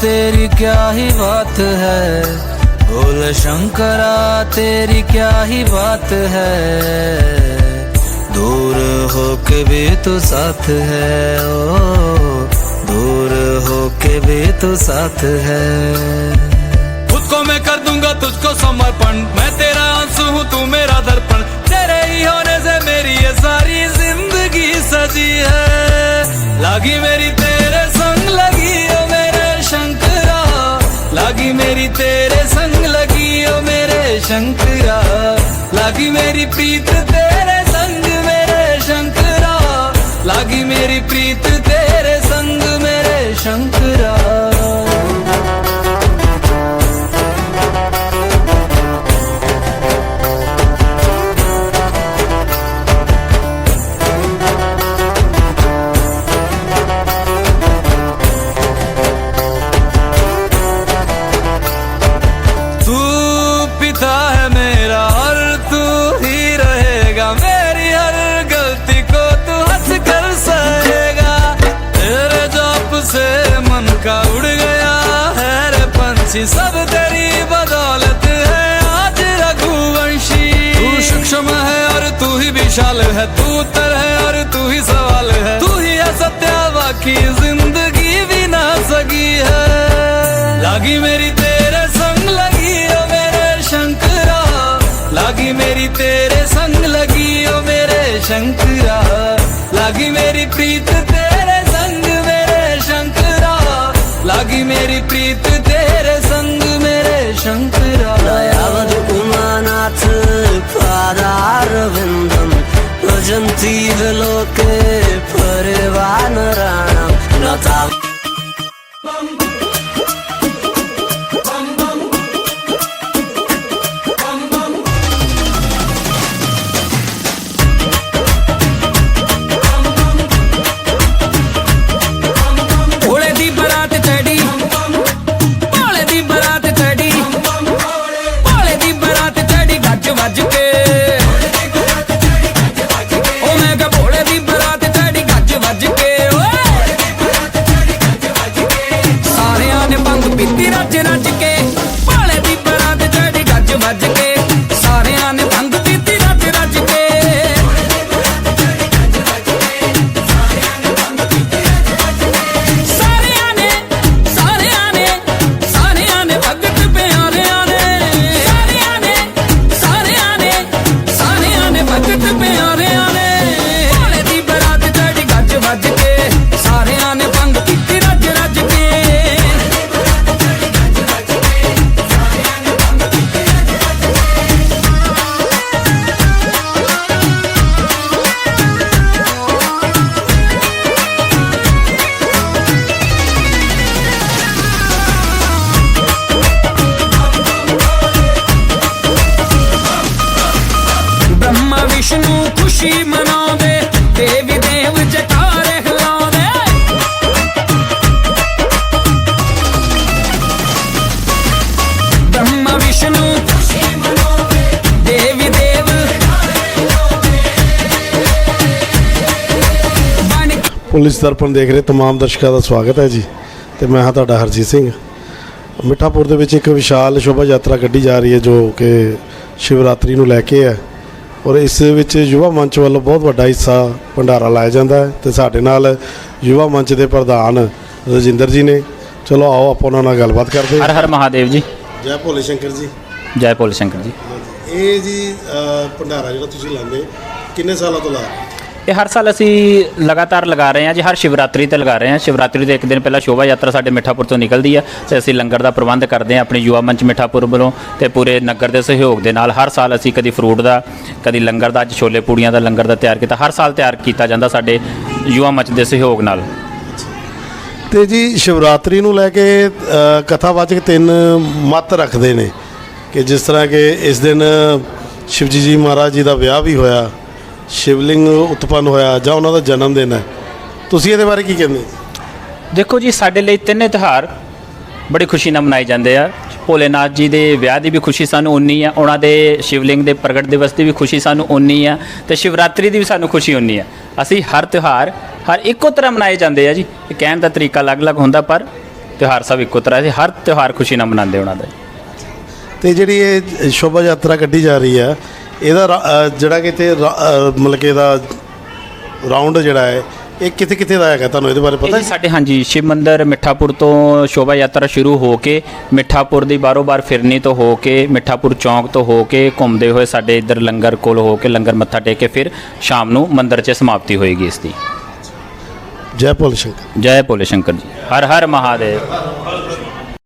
तेरी क्या ही बात है? बोल शंकरा तेरी क्या ही बात है? दूर हो के भी तू साथ है, ओ, दूर हो के भी तू साथ है। खुद को मैं कर दूँगा तुझको समर्पण, मैं तेरा आँसू हूँ, तू मेरा दर्पण। तेरे ही होने से मेरी ये सारी ज़िंदगी सजी है। लागी मेरी ਸ਼ੰਕਰਾ ਲਾਗੀ ਮੇਰੀ ਪ੍ਰੀਤ का उड़ गया है रे पंछी। सब तेरी बदौलत है। आज रघुवंशी। तू सूक्ष्म है और तू ही विशाल है। तू उत्तर है और तू ही सवाल है। तू ही है सत्या बाकी ज़िंदगी भी ना सकी है। लागी मेरी तेरे संग, लगी ओ मेरे शंकरा। लागी मेरी तेरे संग, लगी ओ मेरे शंकरा। लागी मेरी प्रीत ਮੇਰੀ ਪ੍ਰੀਤ ਤੇਰੇ ਸੰਗ ਮੇਰੇ ਸ਼ੰਕਰਾ ਦਇਆਵਦ ਉਮਾਨਾਥ ਪਾਦਾਰਵਿੰਦਮ। ਭਜੰਤੀ ਲੋਕੇ ਪਰਵਾਨ ਰਾ ਖੁਸ਼ੀ ਮਨਾਉਂਦੇ, ਦੇਵੀ ਦੇਵ ਜਟਾਰੇ ਹਿਲਾਉਂਦੇ ਬ੍ਰਹਮਾ, ਵਿਸ਼ਨੂੰ ਖੁਸ਼ੀ ਮਨਾਉਂਦੇ ਦੇਵੀ ਦੇਵ ਪੁਲਿਸ ਦਰਪਣ ਦੇਖ ਰਹੇ ਤਮਾਮ ਦਰਸ਼ਕਾਂ ਦਾ ਸਵਾਗਤ ਹੈ ਜੀ। ਤੇ ਮੈਂ ਹਾਂ ਤੁਹਾਡਾ ਹਰਜੀਤ ਸਿੰਘ। ਮਿੱਠਾਪੁਰ ਦੇ ਵਿੱਚ ਇੱਕ ਵਿਸ਼ਾਲ ਸ਼ੋਭਾ ਯਾਤਰਾ ਕੱਢੀ ਜਾ ਰਹੀ ਹੈ, ਜੋ ਕਿ ਸ਼ਿਵਰਾਤਰੀ ਨੂੰ ਲੈ ਕੇ ਹੈ। ਔਰ ਇਸ ਵਿੱਚ ਯੁਵਾ ਮੰਚ ਵੱਲੋਂ ਬਹੁਤ ਵੱਡਾ ਹਿੱਸਾ ਭੰਡਾਰਾ ਲਾਇਆ ਜਾਂਦਾ ਹੈ ਤੇ ਸਾਡੇ ਨਾਲ ਯੁਵਾ ਮੰਚ ਦੇ ਪ੍ਰਧਾਨ ਰਜਿੰਦਰ ਜੀ ਨੇ। ਚਲੋ ਆਓ ਆਪਾਂ ਉਹਨਾਂ ਨਾਲ ਗੱਲਬਾਤ ਕਰਦੇ ਹਰ ਹਰ ਮਹਾਦੇਵ ਜੀ। ਜੈ ਭੋਲੇ ਸ਼ੰਕਰ ਜੀ। ਜੈ ਭੋਲੇ ਸ਼ੰਕਰ ਜੀ। ਇਹ ਜੀ ਭੰਡਾਰਾ ਜਿਹੜਾ ਤੁਸੀਂ ਲਾਉਂਦੇ ਕਿੰਨੇ ਸਾਲਾਂ ਤੋਂ ਲਾ ਇਹ ਹਰ ਸਾਲ ਅਸੀਂ ਲਗਾਤਾਰ ਲਗਾ ਰਹੇ ਹਾਂ ਜੀ, ਹਰ ਸ਼ਿਵਰਾਤਰੀ ਤੇ ਲਗਾ ਰਹੇ ਹਾਂ। ਸ਼ਿਵਰਾਤਰੀ ਦੇ ਇੱਕ ਦਿਨ ਪਹਿਲਾਂ ਸ਼ੋਭਾ ਯਾਤਰਾ ਸਾਡੇ ਮਿੱਠਾਪੁਰ ਤੋਂ ਨਿਕਲਦੀ ਹੈ ਤੇ ਅਸੀਂ ਲੰਗਰ ਦਾ ਪ੍ਰਬੰਧ ਕਰਦੇ ਹਾਂ ਆਪਣੇ ਯੁਵਾ ਮੰਚ ਮਿੱਠਾਪੁਰ ਵੱਲੋਂ ਤੇ ਪੂਰੇ ਨਗਰ ਦੇ ਸਹਿਯੋਗ ਦੇ ਨਾਲ ਹਰ ਸਾਲ ਅਸੀਂ ਕਦੀ ਫਰੂਟ ਦਾ, ਕਦੀ ਲੰਗਰ ਦਾ, ਅੱਜ ਛੋਲੇ ਪੂੜੀਆਂ ਦਾ ਲੰਗਰ ਦਾ ਤਿਆਰ ਕੀਤਾ। ਹਰ ਸਾਲ ਤਿਆਰ ਕੀਤਾ ਜਾਂਦਾ ਸਾਡੇ ਯੁਵਾ ਮੰਚ ਦੇ ਸਹਿਯੋਗ ਨਾਲ। ਤੇ ਜੀ ਸ਼ਿਵਰਾਤਰੀ ਨੂੰ ਲੈ ਕੇ ਕਥਾਵਾਚਕ ਤਿੰਨ ਮਤ ਰੱਖਦੇ ਨੇ ਕਿ ਜਿਸ ਤਰ੍ਹਾਂ ਕਿ ਇਸ ਦਿਨ ਸ਼ਿਵਜੀ ਜੀ ਮਹਾਰਾਜ ਜੀ ਦਾ ਵਿਆਹ ਵੀ ਹੋਇਆ ਸ਼ਿਵਲਿੰਗ ਉਤਪੰਨ ਹੋਇਆ ਜਾਂ ਉਹਨਾਂ ਦਾ ਜਨਮ ਦਿਨ ਹੈ? ਤੁਸੀਂ ਇਹਦੇ ਬਾਰੇ ਕੀ ਕਹਿੰਦੇ? ਦੇਖੋ ਜੀ ਸਾਡੇ ਲਈ ਤਿੰਨੇ ਤਿਉਹਾਰ ਬੜੀ ਖੁਸ਼ੀ ਨਾਲ ਮਨਾਏ ਜਾਂਦੇ ਆ। ਭੋਲੇਨਾਥ ਜੀ ਦੇ ਵਿਆਹ ਦੀ ਵੀ ਖੁਸ਼ੀ ਸਾਨੂੰ ਉਨੀ ਆ ਉਹਨਾਂ ਦੇ ਸ਼ਿਵਲਿੰਗ ਦੇ ਪ੍ਰਗਟ ਦਿਵਸ ਦੀ ਵੀ ਖੁਸ਼ੀ ਸਾਨੂੰ ਉਨੀ ਆ ਤੇ ਸ਼ਿਵਰਾਤਰੀ ਦੀ ਵੀ ਸਾਨੂੰ ਖੁਸ਼ੀ ਉਨੀ ਆ। ਅਸੀਂ ਹਰ ਤਿਉਹਾਰ ਹਰ ਇੱਕੋ ਤਰ੍ਹਾਂ ਮਨਾਏ ਜਾਂਦੇ ਆ ਜੀ। ਇਹ ਕਹਿਣ ਦਾ ਤਰੀਕਾ ਅਲੱਗ-ਅਲੱਗ ਹੁੰਦਾ ਪਰ ਤਿਉਹਾਰ ਸਭ ਇੱਕੋ ਤਰ੍ਹਾਂ ਸੀ ਹਰ ਤਿਉਹਾਰ ਖੁਸ਼ੀ ਨਾਲ ਮਨਾਉਂਦੇ ਉਹਨਾਂ ਦਾ। ਤੇ ਜਿਹੜੀ ਇਹ ਸ਼ੋਭਾ ਯਾਤਰਾ ਕੱਢੀ ਜਾ ਰਹੀ ਹੈ ਇਹਦਾ ਰਾ- ਅ, ਜਿਹੜਾ ਕਿ ਤੇ ਮਤਲਬ ਕਿ ਇਹਦਾ ਰਾਉਂਡ ਜਿਹੜਾ ਹੈ ਇਹ ਕਿੱਥੇ ਕਿੱਥੇ ਦਾ ਹੈਗਾ ਤੁਹਾਨੂੰ ਇਹਦੇ ਬਾਰੇ ਇਹ ਪਤਾ ਜੀ? ਸਾਡੇ ਹਾਂਜੀ ਸ਼ਿਵ ਮੰਦਿਰ ਮਿੱਠਾਪੁਰ ਤੋਂ ਸ਼ੋਭਾ ਯਾਤਰਾ ਸ਼ੁਰੂ ਹੋ ਕੇ ਮਿੱਠਾਪੁਰ ਦੀ ਬਾਰੋ ਬਾਰ ਫਿਰਨੀ ਤੋਂ ਹੋ ਕੇ ਮਿੱਠਾਪੁਰ ਚੌਂਕ ਤੋਂ ਹੋ ਕੇ ਘੁੰਮਦੇ ਹੋਏ ਸਾਡੇ ਇੱਧਰ ਲੰਗਰ ਕੋਲ ਹੋ ਕੇ ਲੰਗਰ ਮੱਥਾ ਟੇਕ ਕੇ ਫਿਰ ਸ਼ਾਮ ਨੂੰ ਮੰਦਿਰ 'ਚ ਸਮਾਪਤੀ ਹੋਏਗੀ ਇਸ ਦੀ। ਜੈ ਭੋਲੇ ਸ਼ੰਕਰ। ਜੈ ਭੋਲੇ ਸ਼ੰਕਰ ਜੀ। ਹਰ ਹਰ ਮਹਾਦੇਵ।